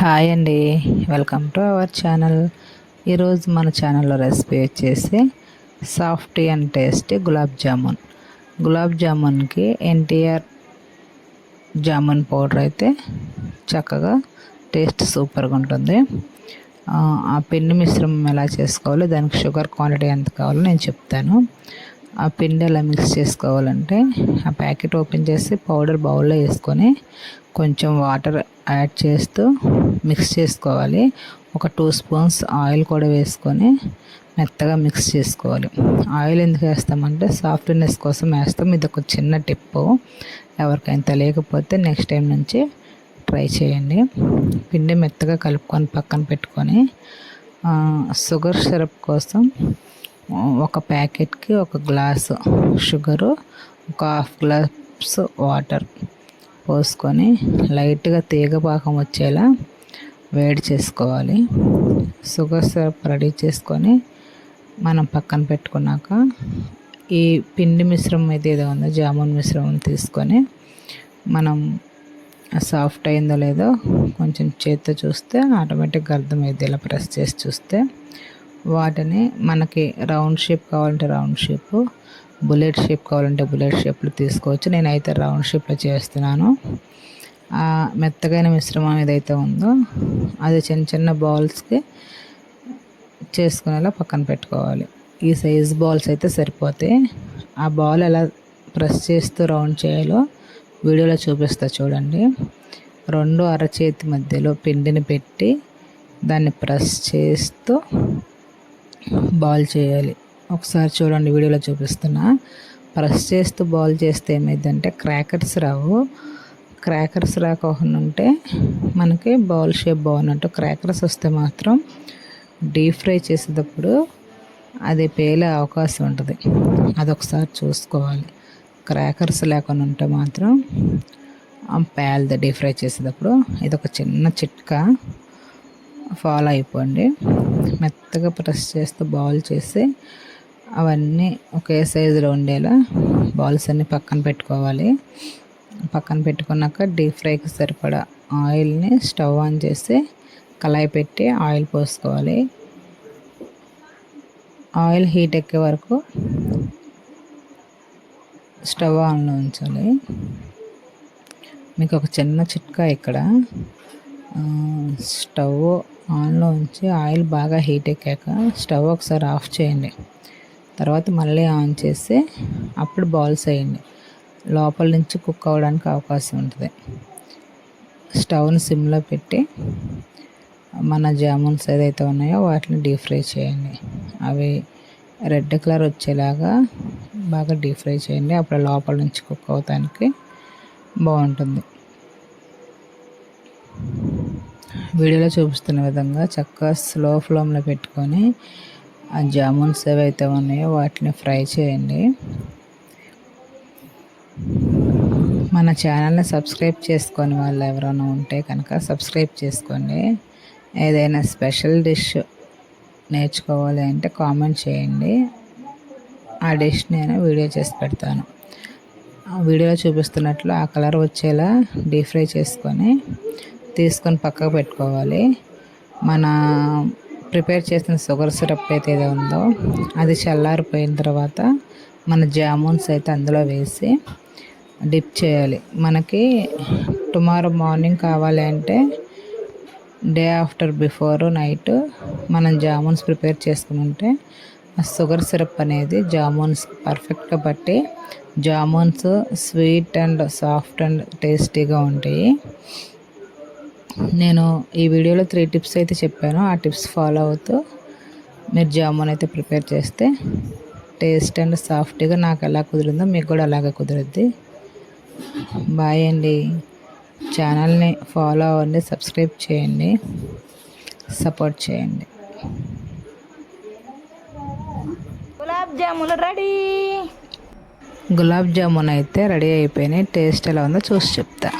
Hi అండి. Welcome to our channel ఈరోజు మన ఛానల్లో రెసిపీ వచ్చేసి softy and tasty gulab jamun gulab జామున్కి NTR jamun powder అయితే చక్కగా టేస్ట్ సూపర్గా ఉంటుంది. ఆ పిండి మిశ్రమం ఎలా చేసుకోవాలో దానికి షుగర్ క్వాంటిటీ ఎంత కావాలో నేను చెప్తాను. ఆ పిండి ఎలా మిక్స్ చేసుకోవాలంటే ఆ ప్యాకెట్ ఓపెన్ చేసి పౌడర్ బౌల్లో వేసుకొని కొంచెం వాటర్ యాడ్ చేస్తూ మిక్స్ చేసుకోవాలి. ఒక టూ స్పూన్స్ ఆయిల్ కూడా వేసుకొని మెత్తగా మిక్స్ చేసుకోవాలి. ఆయిల్ ఎందుకు వేస్తామంటే సాఫ్ట్నెస్ కోసం వేస్తాం. ఇది ఒక చిన్న టిప్పు ఎవరికైనా తెలియకపోతే నెక్స్ట్ టైం నుంచి ట్రై చేయండి. పిండి మెత్తగా కలుపుకొని పక్కన పెట్టుకొని షుగర్ సిరప్ కోసం ఒక ప్యాకెట్కి ఒక గ్లాసు షుగరు ఒక హాఫ్ గ్లాస్ వాటర్ పోసుకొని లైట్గా తీగ పాకం వచ్చేలా వేడి చేసుకోవాలి. షుగర్ సిరప్ రెడీ చేసుకొని మనం పక్కన పెట్టుకున్నాక ఈ పిండి మిశ్రమం అయితే ఏదో ఉందో జామున్ మిశ్రమం తీసుకొని మనం సాఫ్ట్ అయిందో లేదో కొంచెం చేత్తో చూస్తే ఆటోమేటిక్గా అర్థమైంది ఇలా ప్రెస్ చేసి చూస్తే వాటిని మనకి రౌండ్ షేప్ కావాలంటే రౌండ్ షేపు బుల్లెట్ షేప్ కావాలంటే బుల్లెట్ షేప్లో తీసుకోవచ్చు. నేనైతే రౌండ్ షేప్లో చేస్తున్నాను. మెత్తగైన మిశ్రమం ఏదైతే ఉందో అది చిన్న చిన్న బాల్స్కి చేసుకునేలా పక్కన పెట్టుకోవాలి. ఈ సైజ్ బాల్స్ అయితే సరిపోతాయి. ఆ బాల్ ఎలా ప్రెస్ చేస్తూ రౌండ్ చేయాలో వీడియోలో చూపిస్తా చూడండి. రెండు అరచేతి మధ్యలో పిండిని పెట్టి దాన్ని ప్రెస్ చేస్తూ బాల్ చేయాలి. ఒకసారి చూడండి వీడియోలో చూపిస్తున్నా. ప్రెస్ చేస్తూ బాల్ చేస్తే ఏమైందంటే క్రాకర్స్ రావు. క్రాకర్స్ రాకుండా ఉంటే మనకి బౌల్ షేప్ బాగున్నట్టు క్రాకర్స్ వస్తే మాత్రం డీప్ ఫ్రై చేసేటప్పుడు అది పేలే అవకాశం ఉంటుంది. అదొకసారి చూసుకోవాలి. క్రాకర్స్ లేకుండా ఉంటే మాత్రం పేలదు డీప్ ఫ్రై చేసేటప్పుడు ఇది ఒక చిన్న చిట్కా ఫాలో అయిపోండి. మెత్తగా ప్రెస్ చేస్తూ బాల్ చేసి అవన్నీ ఒకే సైజులో ఉండేలా బాల్స్ అన్నీ పక్కన పెట్టుకోవాలి. పక్కన పెట్టుకున్నాక డీప్ ఫ్రైకి సరిపడా ఆయిల్ని స్టవ్ ఆన్ చేసి కళాయి పెట్టి ఆయిల్ పోసుకోవాలి. ఆయిల్ హీట్ ఎక్కే వరకు స్టవ్ ఆన్లో ఉంచాలి. మీకు ఒక చిన్న చిట్కా ఇక్కడ. స్టవ్ ఆన్లో ఉంచి ఆయిల్ బాగా హీట్ ఎక్కాక స్టవ్ ఒకసారి ఆఫ్ చేయండి. తర్వాత మళ్ళీ ఆన్ చేస్తే అప్పుడు బాల్స్ వేయండి లోపల నుంచి కుక్ అవ్వడానికి అవకాశం ఉంటుంది. స్టవ్ని సిమ్లో పెట్టి మన జామున్స్ ఏదైతే ఉన్నాయో వాటిని డీప్ ఫ్రై చేయండి. అవి రెడ్ కలర్ వచ్చేలాగా బాగా డీప్ ఫ్రై చేయండి. అప్పుడు లోపల నుంచి కుక్ అవడానికి బాగుంటుంది. వీడియోలో చూపిస్తున్న విధంగా చక్కగా స్లో ఫ్లేమ్లో పెట్టుకొని ఆ జామున్స్ ఏవైతే ఉన్నాయో వాటిని ఫ్రై చేయండి. మన ఛానల్ని సబ్స్క్రైబ్ చేసుకొని వాళ్ళు ఎవరైనా ఉంటే కనుక సబ్స్క్రైబ్ చేసుకోండి. ఏదైనా స్పెషల్ డిష్ నేర్చుకోవాలి అంటే కామెంట్ చేయండి. ఆ డిష్ నేను వీడియో చేసి పెడతాను. వీడియోలో చూపిస్తున్నట్లు ఆ కలర్ వచ్చేలా డీప్ ఫ్రై చేసుకొని తీసుకొని పక్కకు పెట్టుకోవాలి. మన ప్రిపేర్ చేసిన షుగర్ సిరప్ అయితే ఏదో ఉందో అది చల్లారిపోయిన తర్వాత మన జామున్స్ అయితే అందులో వేసి డిప్ చేయాలి. మనకి టుమారో మార్నింగ్ కావాలి అంటే డే ఆఫ్టర్ బిఫోర్ నైట్ మనం జామున్స్ ప్రిపేర్ చేసుకుని ఉంటే ఆ షుగర్ సిరప్ అనేది జామున్స్ పర్ఫెక్ట్గా పట్టి jamuns sweet and soft and టేస్టీగా ఉంటాయి. నేను ఈ వీడియోలో త్రీ టిప్స్ అయితే చెప్పాను. ఆ టిప్స్ ఫాలో అవుతూ మీరు జామున్ అయితే ప్రిపేర్ చేస్తే టేస్ట్ అండ్ సాఫ్ట్గా నాకు ఎలా కుదిరిందో మీకు కూడా అలాగే కుదురుద్ది. బాయ్ అండి. ఛానల్ని ఫాలో అవ్వండి సబ్స్క్రైబ్ చేయండి సపోర్ట్ చేయండి. గులాబ్ జామున్ రెడీ. గులాబ్ జామున్ అయితే రెడీ అయిపోయినాయి. టేస్ట్ ఎలా ఉందో చూసి చెప్తా.